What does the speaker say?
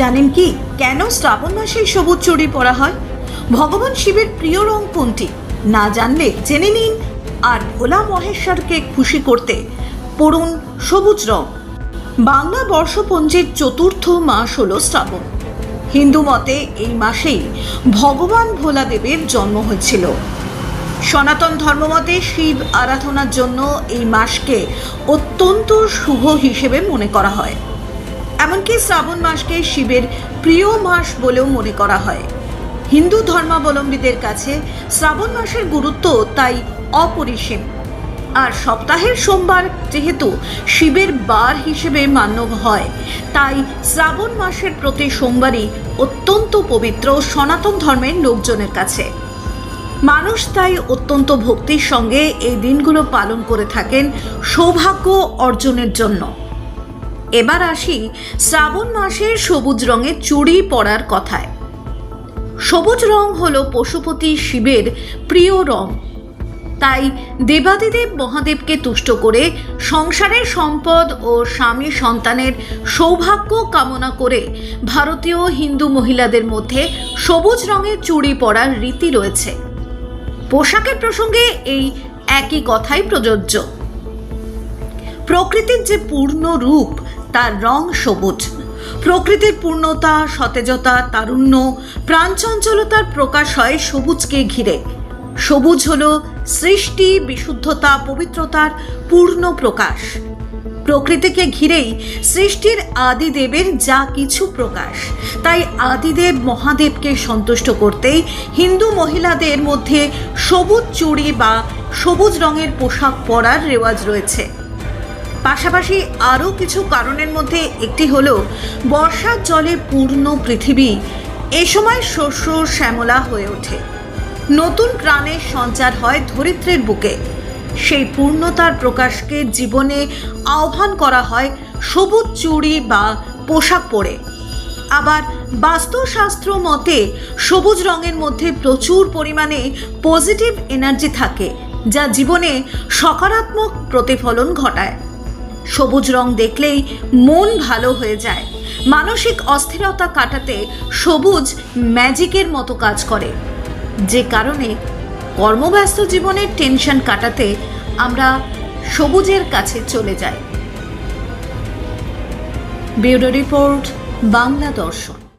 জানেন কি? কেন শ্রাবণ মাসে সবুজ চুড়ি পরা হয়? ভগবান শিবের প্রিয় রং কোনটি? না জানলে জেনে নিন। আর ভোলা মহেশ্বরকে খুশি করতে পড়ুন সবুজ রং। বাংলা বর্ষপঞ্জির চতুর্থ মাস হল শ্রাবণ। হিন্দু মতে এই মাসেই ভগবান ভোলাদেবের জন্ম হয়েছিল। সনাতন ধর্মমতে শিব আরাধনার জন্য এই মাসকে অত্যন্ত শুভ হিসেবে মনে করা হয়। এমনকি শ্রাবণ মাসকে শিবের প্রিয় মাস বলেও মনে করা হয়। হিন্দু ধর্মাবলম্বীদের কাছে শ্রাবণ মাসের গুরুত্ব তাই অপরিসীম। আর সপ্তাহের সোমবার যেহেতু শিবের বার হিসেবে মান্য হয়, তাই শ্রাবণ মাসের প্রতি সোমবারই অত্যন্ত পবিত্র সনাতন ধর্মের লোকজনের কাছে। মানুষ তাই অত্যন্ত ভক্তির সঙ্গে এই দিনগুলো পালন করে থাকেন সৌভাগ্য অর্জনের জন্য। এবার আসি শ্রাবণ মাসের সবুজ রঙের চুড়ি পরার কথায়। সবুজ রং হল পশুপতি শিবের প্রিয় রং। তাই দেবাদিদেব মহাদেবকে তুষ্ট করে সংসারের সম্পদ ও স্বামী সন্তানের সৌভাগ্য কামনা করে ভারতীয় হিন্দু মহিলাদের মধ্যে সবুজ রঙের চুড়ি পরার রীতি রয়েছে। পোশাকের প্রসঙ্গে এই একই কথাই প্রযোজ্য। প্রকৃতির যে পূর্ণ রূপ তার রং সবুজ। প্রকৃতির পূর্ণতা, সতেজতা, তারুণ্য, প্রাণচঞ্চলতার প্রকাশ হয় সবুজকে ঘিরে। সবুজ হল সৃষ্টি, বিশুদ্ধতা, পবিত্রতার পূর্ণ প্রকাশ। প্রকৃতিকে ঘিরেই সৃষ্টির আদিদেবের যা কিছু প্রকাশ। তাই আদিদেব মহাদেবকে সন্তুষ্ট করতেই হিন্দু মহিলাদের মধ্যে সবুজ চুড়ি বা সবুজ রঙের পোশাক পরার রেওয়াজ রয়েছে। পাশাপাশি আরও কিছু কারণের মধ্যে একটি হলো বর্ষার জলে পূর্ণ পৃথিবী। এ সময় শস্য শ্যামলা হয়ে ওঠে। নতুন প্রাণের সঞ্চার হয় ধরিত্রের বুকে। সেই পূর্ণতার প্রকাশকে জীবনে আহ্বান করা হয় সবুজ চুড়ি বা পোশাক পরে। আবার বাস্তুশাস্ত্র মতে সবুজ রঙের মধ্যে প্রচুর পরিমাণে পজিটিভ এনার্জি থাকে, যা জীবনে সকারাত্মক প্রতিফলন ঘটায়। সবুজ রং দেখলেই মন ভালো হয়ে যায়। মানসিক অস্থিরতা কাটাতে সবুজ ম্যাজিকের মতো কাজ করে। যে কারণে কর্মব্যস্ত জীবনের টেনশন কাটাতে আমরা সবুজের কাছে চলে যাই। ব্যুরো রিপোর্ট, বাংলা দর্শন।